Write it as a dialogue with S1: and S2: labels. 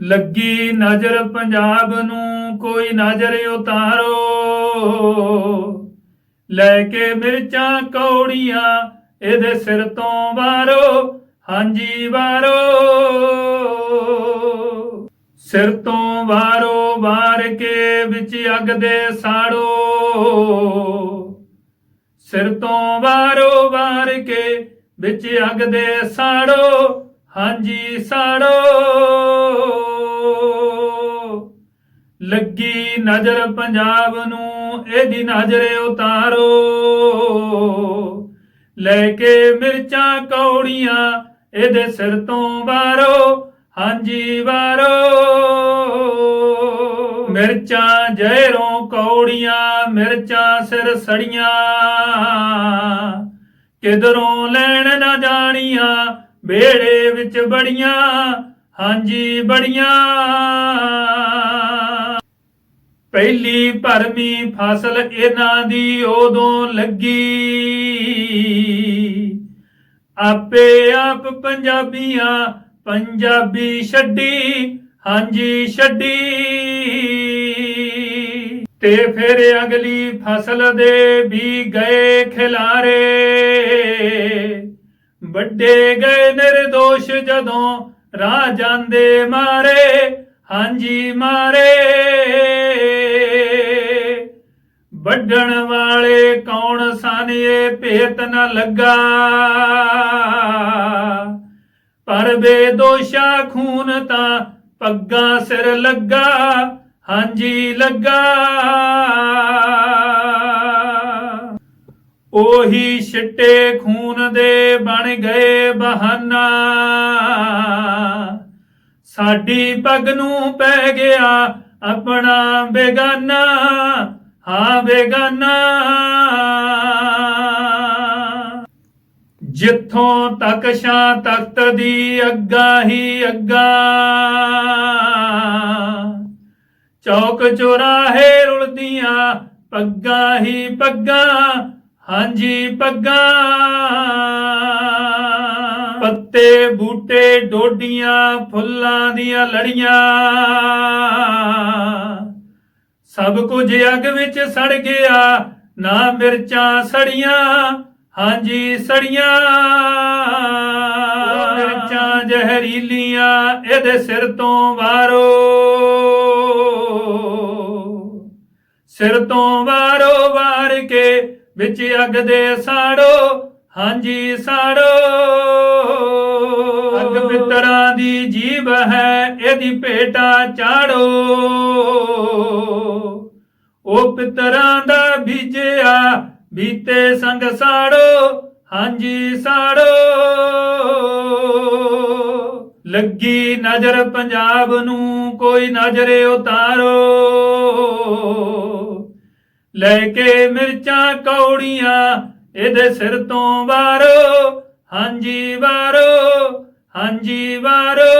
S1: ਲੱਗੀ ਨਜ਼ਰ ਪੰਜਾਬ ਨੂੰ, ਕੋਈ ਨਜ਼ਰ ਉਤਾਰੋ। ਲੈ ਕੇ ਮਿਰਚਾਂ ਕੌੜੀਆਂ, ਇਹਦੇ ਸਿਰ ਤੋਂ ਵਾਰੋ, ਹਾਂਜੀ ਵਾਰੋ। ਸਿਰ ਤੋਂ ਵਾਰੋ, ਵਾਰ ਕੇ ਵਿੱਚ ਅੱਗ ਦੇ ਸਾੜੋ। ਸਿਰ ਤੋਂ ਵਾਰੋ, ਵਾਰ ਕੇ ਵਿੱਚ ਅੱਗ ਦੇ ਸਾੜੋ। ਹਾਂਜੀ ਸਾੜੋ। ਲੱਗੀ ਨਜ਼ਰ ਪੰਜਾਬ ਨੂੰ, ਇਹਦੀ ਨਜ਼ਰ ਉਤਾਰੋ। ਲੈ ਕੇ ਮਿਰਚਾਂ ਕੌੜੀਆਂ, ਇਹਦੇ ਸਿਰ ਤੋਂ ਵਾਰੋ। ਹਾਂਜੀ ਵਾਰੋ। ਮਿਰਚਾਂ ਜ਼ਹਿਰੋਂ ਕੌੜੀਆਂ, ਮਿਰਚਾਂ ਸਿਰ ਸੜੀਆਂ। ਕਿਧਰੋਂ ਲੈਣ ਨਾ ਜਾਣੀਆਂ ਵੇੜੇ ਵਿੱਚ ਬੜੀਆਂ, ਹਾਂਜੀ ਬੜੀਆਂ। ਪਹਿਲੀ ਭਰਮੀ ਫਸਲ ਇਹਨਾਂ ਦੀ ਉਦੋਂ ਲੱਗੀ। ਆਪੇ ਆਪ ਪੰਜਾਬੀਆਂ ਪੰਜਾਬੀ ਛੱਡੀ, ਹਾਂਜੀ ਛੱਡੀ। ਤੇ ਫਿਰ ਅਗਲੀ ਫਸਲ ਦੇ ਵੀ ਗਏ ਖਿਲਾਰੇ। ਵੱਡੇ ਗਏ ਨਿਰਦੋਸ਼ ਜਦੋਂ ਰਾਹ ਜਾਂਦੇ ਮਾਰੇ, ਹਾਂਜੀ ਮਾਰੇ। ਵੱਢਣ ਵਾਲੇ ਕੌਣ ਸਨ ਇਹ ਭੇਤ ਨਾ ਲੱਗਾ। ਪਰ ਬੇਦੋਸ਼ਾ ਖੂਨ ਤਾਂ ਪੱਗਾਂ ਸਿਰ ਲੱਗਾ, ਹਾਂਜੀ ਲੱਗਾ। ਉਹੀ ਛਿੱਟੇ ਖੂਨ ਦੇ ਬਣ ਗਏ ਬਹਾਨਾ। ਸਾਡੀ ਪੱਗ ਨੂੰ ਪੈ ਗਿਆ ਆਪਣਾ ਬੇਗਾਨਾ, ਹਾਂ ਬੇਗਾਨਾ। ਜਿੱਥੋਂ ਤੱਕ ਸ਼ਾਂ ਤਖਤ ਦੀ ਅੱਗਾ ਹੀ ਅੱਗਾ। ਚੌਕ ਚੁਰਾਹੇ ਰੁਲਦੀਆਂ, ਪੱਗਾਂ ਹੀ ਪੱਗਾਂ ਹਾਂਜੀ ਪੱਗਾਂ ਪੱਤੇ ਬੂਟੇ ਡੋਡੀਆਂ ਫੁੱਲਾਂ ਦੀਆਂ ਲੜੀਆਂ। ਸਭ ਕੁਝ ਅੱਗ ਵਿੱਚ ਸੜ ਗਿਆ ਨਾ ਮਿਰਚਾਂ ਸੜੀਆਂ ਹਾਂਜੀ ਸੜੀਆਂ। ਮਿਰਚਾਂ ਜ਼ਹਿਰੀਲੀਆਂ ਇਹਦੇ ਸਿਰ ਤੋਂ ਵਾਰੋ। ਸਿਰ ਤੋਂ ਵਾਰੋ ਵਾਰ ਕੇ ਵਿੱਚ ਅੱਗ ਦੇ ਸਾੜੋ, ਹਾਂਜੀ ਸਾੜੋ। ਅੱਗ ਪਿੱਤਰਾਂ ਦੀ ਜੀਵ ਹੈ, ਇਹਦੀ ਭੇਟਾ ਚਾੜੋ। ਉਹ ਪਿੱਤਰਾਂ ਦਾ ਬੀਜਿਆ, ਬੀਤੇ ਸੰਗ ਸਾੜੋ, ਹਾਂਜੀ ਸਾੜੋ। ਲੱਗੀ ਨਜ਼ਰ ਪੰਜਾਬ ਨੂੰ, ਕੋਈ ਨਜ਼ਰੇ ਉਤਾਰੋ। ਲੈ ਕੇ ਮਿਰਚਾਂ ਕੌੜੀਆਂ ਇਹਦੇ ਸਿਰ ਤੋਂ ਵਾਰੋ ਹਾਂਜੀ ਵਾਰੋ ਹਾਂਜੀ ਵਾਰੋ।